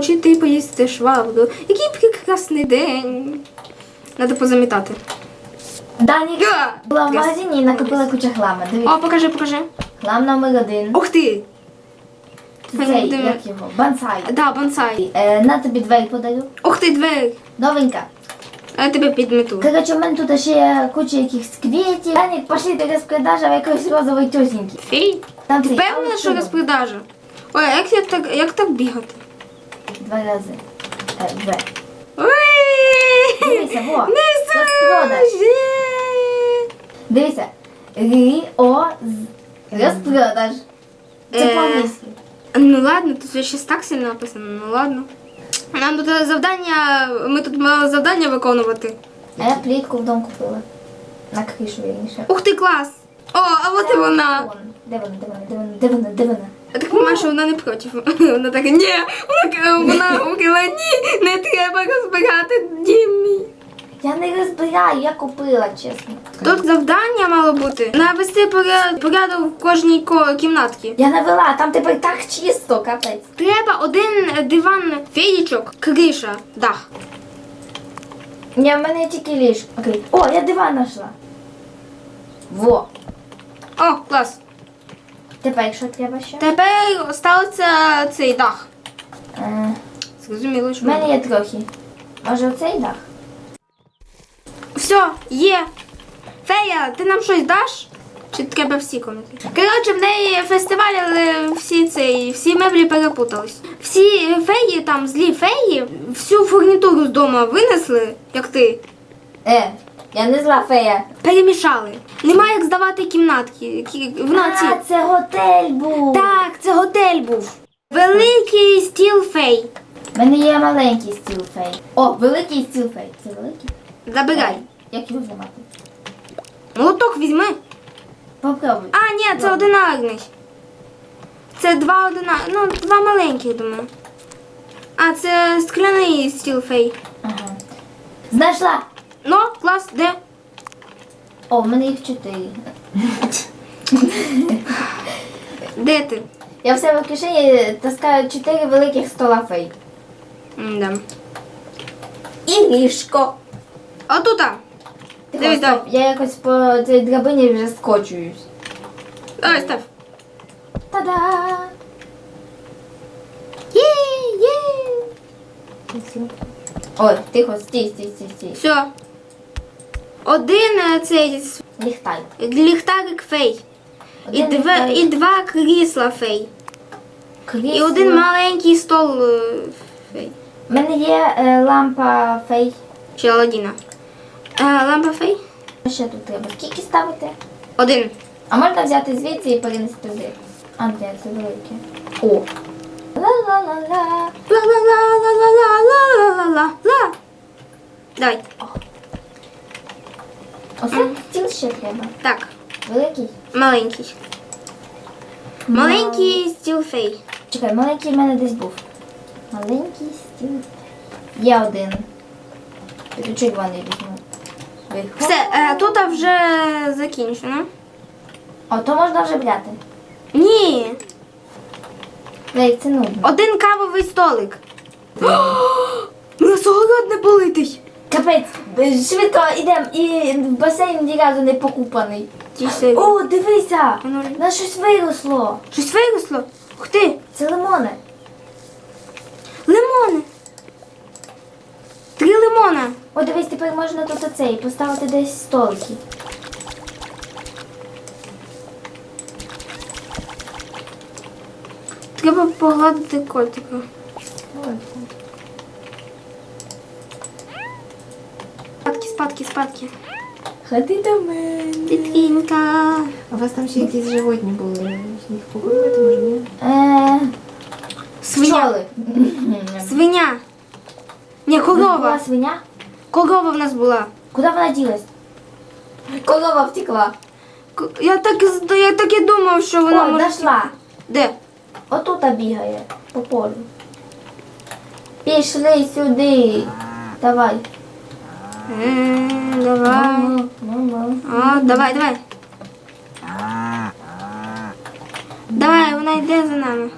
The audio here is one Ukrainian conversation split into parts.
замочити і поїсти швабру. Який прекрасний день. Надо позамітати. Дані Да. була в магазині і накопила кучу хлама. Дивіться, О, покажи, покажи. хлам номер один. Ух ти! Це цей, як його, бонсай. Да, бонсай. Е, на тобі двері подарю. Ух ти, двері. Новенька. А я тебе підмету. Короче, у мене тут ще є куча якихось квітів. Данік, пошли до розпродажа в якоїсь розової? Там Ти цей певна, що розпродажа? Ой, а як, я так, як так бігати? Два рази. Е, В. Дивися, во. Розпродаж. Дивися. Рі, о, з. Розпродаж. Це Е. Ну ладно, тут ще так сильно написано, ну ладно. Нам тут завдання, ми тут мали завдання виконувати. А я плітку в дом купила. На кришу, вірніше. Ух ти, клас! О, а от і вона. Вон. Де вона, де вона, де вона, де вона, де вона? Я так розумію, що вона не проти. Вона така, ні, вона, вона говорила, ні, не треба розбирати дім мій. Я не розбираю, я купила, чесно. Тут завдання мало бути навести поряд- порядок в кожній ко- кімнатці. Я навела, там тепер так чисто, капець. Треба один диван, феєчок, криша, дах. Ні, в мене тільки ліжко. Окей. О, я диван знайшла. Во. О, клас. Тепер що треба ще? Тепер залишився цей дах. Е, Зрозуміло, що в мене є трохи. Може оцей дах? Все, є. Фея, ти нам щось даш? Чи треба всі комнати? Коротше, в неї фестиваль, але всі цей, всі меблі перепутались. Всі феї, там злі феї, всю фурнітуру з дому винесли, як ти, Е, я не зла фея. перемішали. Немає як здавати кімнатки. які- Вона ці. А, це готель був. Так, це готель був. Великий стіл фей. В мене є маленький стіл фей. О, великий стіл фей. Це великий? Забирай. Як його зламати? Молоток візьми. Попробуй. А, ні, це одинарний. Це два одина... Ну, два маленьких, думаю. А, це скляний стіл фей. Ага. Знайшла. Ну, клас, де? О, в мене їх чотири. Де ти? Я в себе в кишені таскаю чотири великих стола фей. М-да. І ліжко. Отута. Тихо, Дивись, стоп, я якось по цій драбині вже скочуюсь. Давай, став. Та-да! Є, є. Ой, тихо, стій, стій, стій, стій. Все. Один е, цей Ліхтай. ліхтарик фей. І, два, і два крісла фей. І один маленький стол е, фей. У мене є е, лампа фей. Чи Аладдіна. Е, лампа фей? Що тут треба? Скільки ставити? Один. А можна взяти звідси і перенести туди? А, де це велике. О. Ла-ла-ла-ла. Ла-ла-ла-ла-ла-ла-ла-ла-ла. Давай. Оце стіл ще треба. Так, Великий. маленький. Маленький стіл фей. Чекай, маленький в мене десь був. Маленький стіл. Є один. Підключи ванний візьму. Все, е, тут вже закінчено. О, то можна вже брати. Ні. Ей, це нудно. Один кавовий столик. У нас огород не политий. Капець, швидко йдемо і басейн ні разу не покупаний. Тіше. О, дивися! Воно На щось виросло. Щось виросло. Ух ти, Це лимони. лимони. Три лимона. О, дивись, тепер можна тут оцей поставити десь столики. Треба погладити котика. Спадки, спадки, спадки. Ходи до мене. Дитинка. А у вас там ще якісь животні були? Їх покормити може ні? Е, Свиня. пчоли. Свиня. Ні, Була корова. свиня? Корова в нас була. Куди вона ділась? Корова втекла. К- Я так, і з- я так і думав, що вона О, може. знайшла. Де? Отут бігає по полю. Пішли сюди. Давай. М, Давай. Мамо. Давай, давай. Давай, вона йде за нами.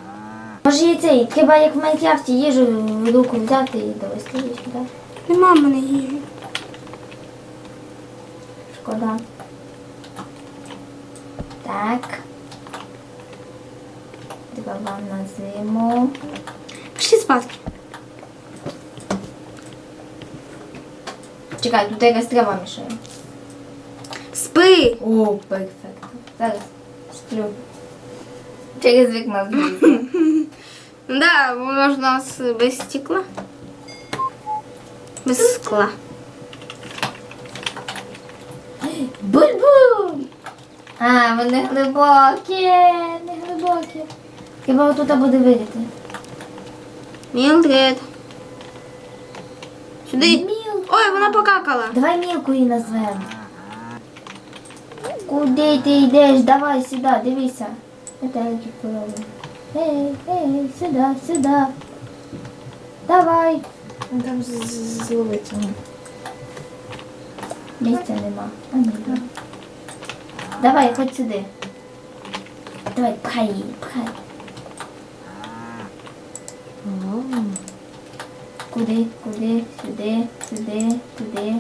Може і цей, треба як в Майнкрафті їжу в руку взяти і довести її сюди. Нема в мене їжі. Шкода. Так. Вам на зиму. Пішли спадки. Чекай, тут якась трава мішає. Спи. О, перфектно. Зараз сплю. Через вікно злізу. Да, можна з- без стекла. Без скла. Буль-буль! А, вони глибокі, не глибокі. Хіба отут буде видіти? Мілдред. Сюди. Ой, вона покакала. Давай мілку її назвемо. Куди ти йдеш? Давай сюди, дивися. Метелики пливли. Ей, ей, сюди, сюди. Давай. Там зловити. Місця нема. А ні, да. Давай, ходь сюди. Давай, пхай її, пхай. О, Куди, куди, сюди, сюди, туди.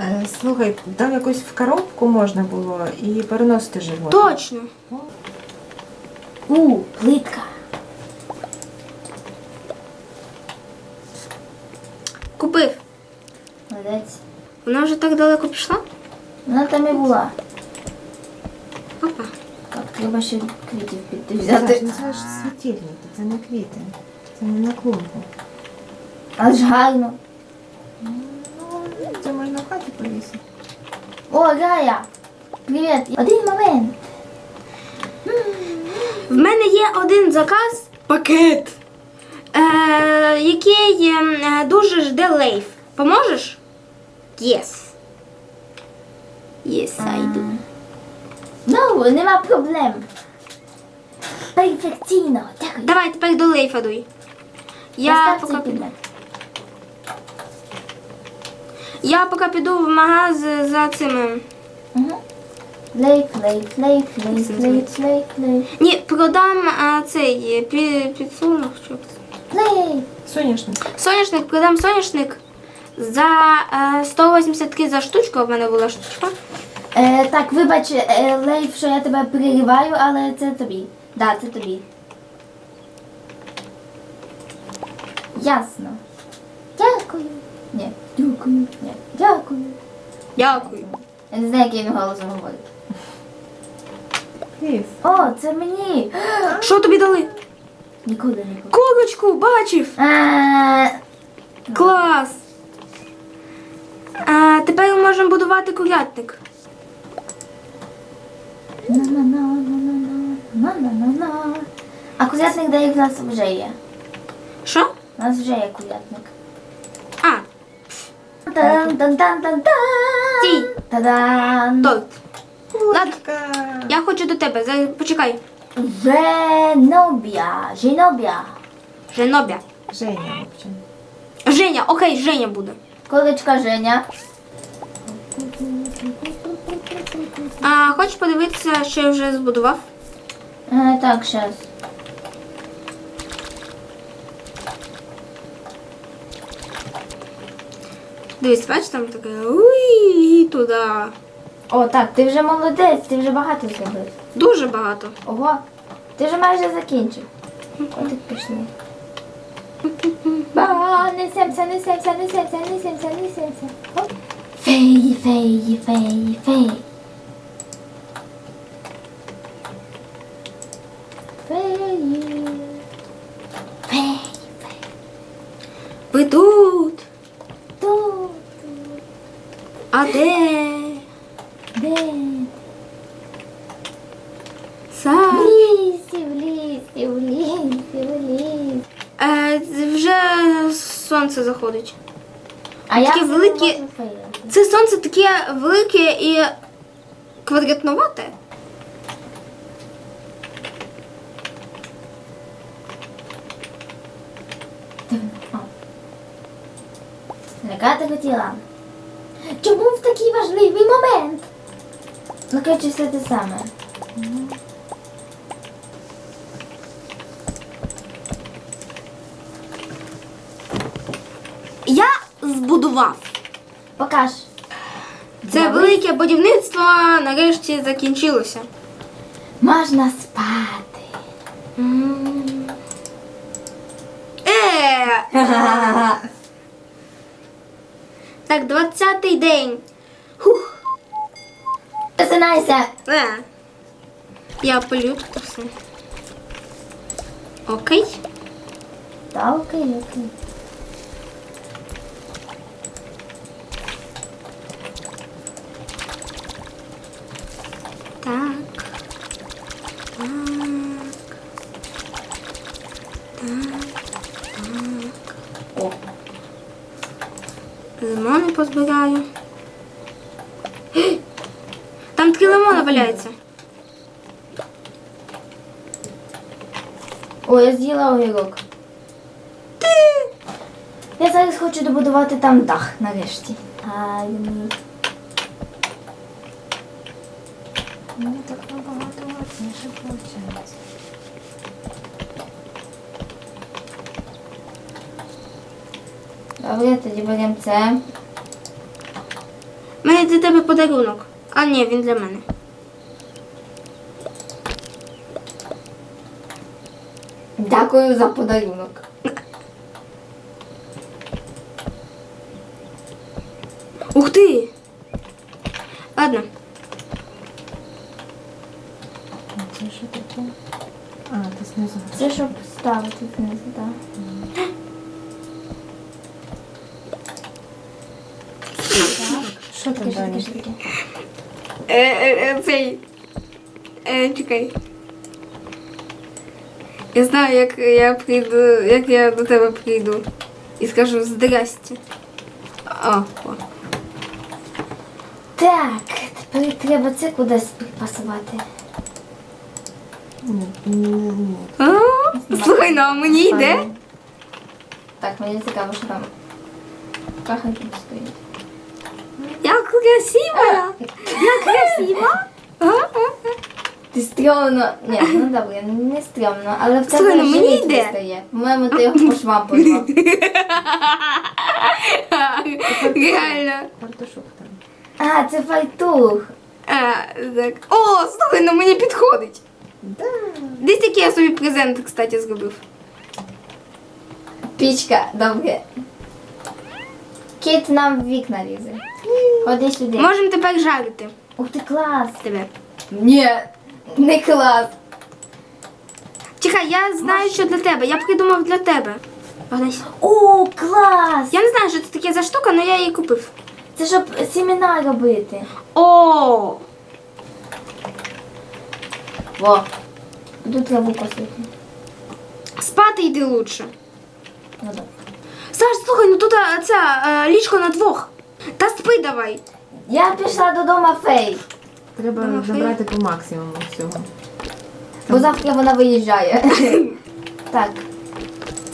Е, Слухай, там якось в коробку можна було і переносити живот. Точно. У, плитка. Купив. Молодець. Вона вже так далеко пішла? Вона там і була. Опа. Так, треба ще квітів піти взяти. це ж світильники, це не квіти. Це не на клумбу. Але ж гарно. Ну, це можна в хаті повісити. О, Гая! Привіт! Один момент. В мене є один заказ. Пакет. Е, який е, дуже жде лейф. Поможеш? Yes. Yes, I do. Ну, нема проблем. Перфекційно. Дякую. Давай тепер до лейфа дуй. Я Постав поки, цей. Я поки піду в магаз за цими. Мгм. Лейф, лейф, лейф, лейф, лейф, лейф, лейф. Ні, продам а, цей е, пі, підсунок. що це? Соняшник. Соняшник, продам соняшник за е, 183 за штучку. У мене була штучка. Е, так, вибач, е, Лейф, що я тебе перериваю, але це тобі. Да, це тобі. Ясно. Дякую. Ні, Дякую. Ні. Дякую. Дякую. Я не знаю, який він голосом говорить. Ліс. О, це мені. Що тобі дали? Нікуди не було. Курочку, бачив! Е, Клас! А, тепер ми можемо будувати курятник. А курятник де в нас вже є. Що? У нас вже є курятник. А, Тан-тан-тан-тан-тан. Стій. Та-дан. торт. Курочка. Я хочу до тебе. Зараз почекай. Женобія. Женобія. Женобя. Женя, взагалі. Женя, окей, Женя буде. Колечка Женя. А хочеш подивитися, що я вже збудував? Е, так, щас. Дивись, бачиш, там таке уй туди. О, так, ти вже молодець, ти вже багато зробив. Дуже багато. Ого, ти вже майже закінчив. От і пішли. Ба, несемся, несемся, несемся, несемся, несемся. Феї, феї, феї. Феї. Феї, феї. Ви тут. Тут, А де? де? В лісі, в лісі, в лісі, в лісі. Е, вже сонце заходить. А Такі собі великі- Це сонце таке велике і квадратнувате. О. Лякати хотіла. Чому в такий важливий момент? Ну, Таке все те саме. Я збудував. Покаж. Це Добре. велике будівництво нарешті закінчилося. Можна спати. Е! так, 20-й день. Хух. Засинайся. Е. Я полю все. Окей. Та окей, окей. Позбираю. Там три лимона валяються. О, я з'їла огірок. Я зараз хочу добудувати там дах нарешті. Гарний. Ну так набагато гарніше виходить. Добре, тоді беремо це. У для тебе подарунок. А ні, він для мене. Дякую за подарунок. Ух ти! Ладно. А це що таке? А, ти знизу. Це щоб ставити знизу, так. Що там далі? Е, е, е, цей. Е, чекай. Я знаю, як я прийду, як я до тебе прийду і скажу здрасте. О, о. Так, тепер треба це кудись припасувати. Ні, ні, ні. А, Слухай, ну а мені йде. Так, мені цікаво, що там. Каха стоїть. Красиво! Як красиво! А, а, а. Ти стрьомно. Ні, ну добре, не стрьомно, але в тебе Слухай, ну мені живіт йде. вистає. По-моєму, ти його по швам порвав. Реально. Там. А, це файтух. А, так. О, слухай, ну мені підходить. Да. Десь такий я собі презент, кстати, зробив. Пічка, добре. Кіт нам в вікна лізе. Ходи сюди. Можемо тепер жарити Ух ти клас. тебе. Ні, не клас. Чекай, я знаю, що для тебе. Я придумав для тебе. О, клас! Я не знаю, що це таке за штука, але я її купив. Це щоб сімена робити. О! Во. Буду траву косити. Спати йди лучше. Ну, добре. Саш, слухай, ну тут а, ця а, ліжко на двох. Та спи давай. Я пішла додому фей, Треба Дома забрати по максимуму всього. бо завтра вона виїжджає. так.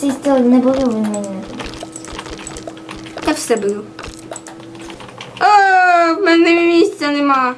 Цей стіл не беру, він мені. Я все беру. А, в мене місця нема.